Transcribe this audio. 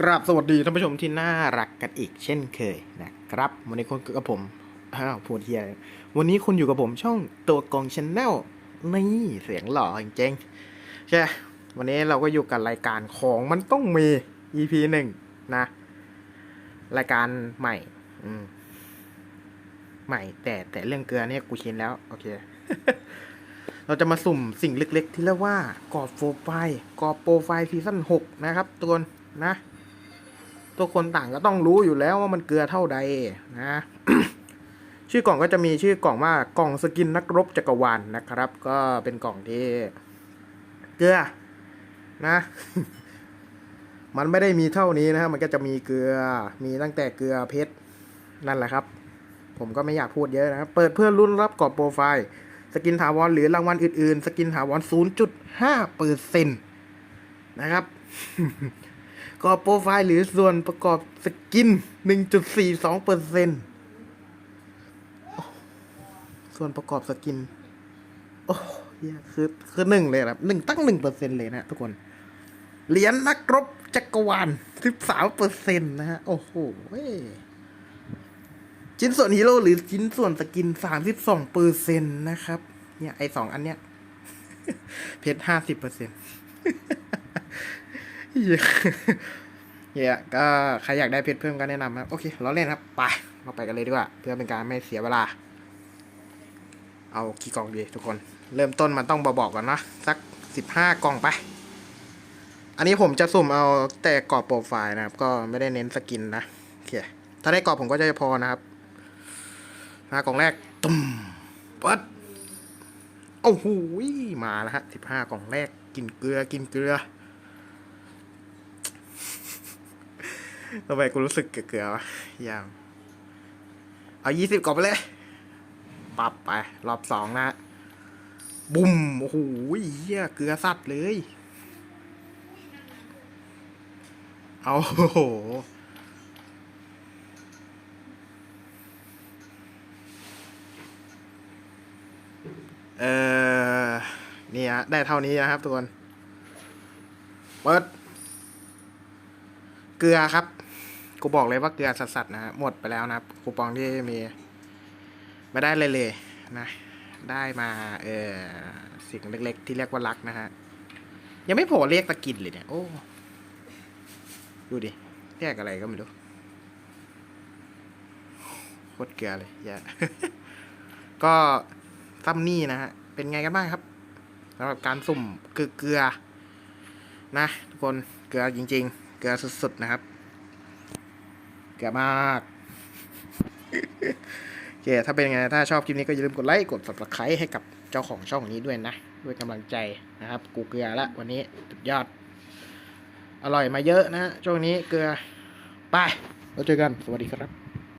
กราบสวัสดีท่านผู้ชมที่น่ารักกันอีกเช่นเคยนะครับ วันนี้คุณกับผมอ้าวพูดเทียวันนี้คุณอยู่กับผมช่องตัวกองชแนลนี่เสียงหล่อจริงๆใช่วันนี้เราก็อยู่กับรายการของมันต้องมี EP หนึ่งนะ รายการใหม่ อืมใหม่ แต่แต่เรื่องเกลือเนี่ยกูชินแล้ว โอเค เราจะมาสุ่มสิ่งเล็กๆ ที่เรียกว่ากรอบโปรไฟล์กรอบโปรไฟล์ซีซั่นหกนะครับทุกคนนะ ทุกคนต่างก็ต้องรู้อยู่แล้วว่ามันเกลือเท่าใดนะชื่อกล่องก็จะมีชื่อกล่องว่ากล่องสกินนักรบจักรวาลนนะครับ ก็เป็นกล่องที่เกลือนะ มันไม่ได้มีเท่านี้นะครับมันก็จะมีเกลือมีตั้งแต่เกลือเพชรนั่นแหละครับ ผมก็ไม่อยากพูดเยอะนะครับเปิดเพื่อรุ่นรับกรอบโปรไฟล์ สกินถาวรหรือรางวัลอื่นๆ สกินถาวร0.5เปอร์เซ็นต์นะครับ รอบโปรไฟล์หรือส่วนประกอบสกิน 1.42เปอร์เซนต์ส่วนประกอบสกิน โอ้ยคือคือหนึ่งเลยครับหนึ่งตั้งหนึ่งเปอร์เซ็นเลยนะทุกคน เหรียญนักรบจักรวาล13เปอร์เซ็นต์นะฮะ โอ้โหเว้ยชิ้นส่วนฮีโร่หรือชิ้นส่วนสกินสามสิบสองเปอร์เซ็นต์นะครับ เนี่ย ไอสองอันเนี้ย เพชรห้าสิบเปอร์เซ็นต์ เนี่ยก็ใครอยากได้เพชรเพิ่มก็แนะนำครับ โอเค เราเล่นครับ ไป เราไปกันเลยดีกว่า เพื่อเป็นการไม่เสียเวลา เอากี่กล่องดีทุกคน เริ่มต้นมันต้องบอกก่อนนะ สักสิบห้ากล่องไป อันนี้ผมจะสุ่มเอาแต่กรอบโปรไฟล์นะครับ ก็ไม่ได้เน้นสกินนะ โอเค ถ้าได้กรอบผมก็จะพอนะครับมากล่องแรกตุ้มปัดโอ้โหมาแล้วฮะสิบห้ากล่องแรก กินเกลือ กินเกลือ ทำไมกูรู้สึกเกลือๆวะยาง เอายี่สิบกล่องไปเลย ปรับไป รอบสองนะ บุ้ม โอ้โหเหี้ย เกลือสัตว์เลย เอาโอ้โหเออนี่ฮะได้เท่านี้นะครับทุกคน เปิด เกลือครับ กูบอกเลยว่าเกลือสัสๆนะฮะหมดไปแล้วนะคูปองที่มีไม่ได้เลยเลยนะ ได้มาเออสิ่งเล็กๆ ที่เรียกว่ารักนะฮะ ยังไม่โผล่เรียกตะกินเลยเนี่ย โอ้ ดูดิเรียกอะไรก็ไม่รู้โคตรเกลือเลยอย่าก็ซัมนี่นะฮะ เป็นไงกันบ้างครับสำหรับการสุ่มเกลือนะ ทุกคนเกลือจริง ๆ เกลือสุดๆนะครับ เกลือมากโอเคถ้าเป็นไงถ้าชอบคลิปนี้ก็อย่าลืมกดไลค์กด subscribe ให้กับเจ้าของช่องนี้ด้วยนะ ด้วยกำลังใจนะครับ กูเกลือละวันนี้สุดยอด อร่อยมาเยอะนะฮะช่วงนี้เกลือ ไป แล้วเจอกัน สวัสดีครับ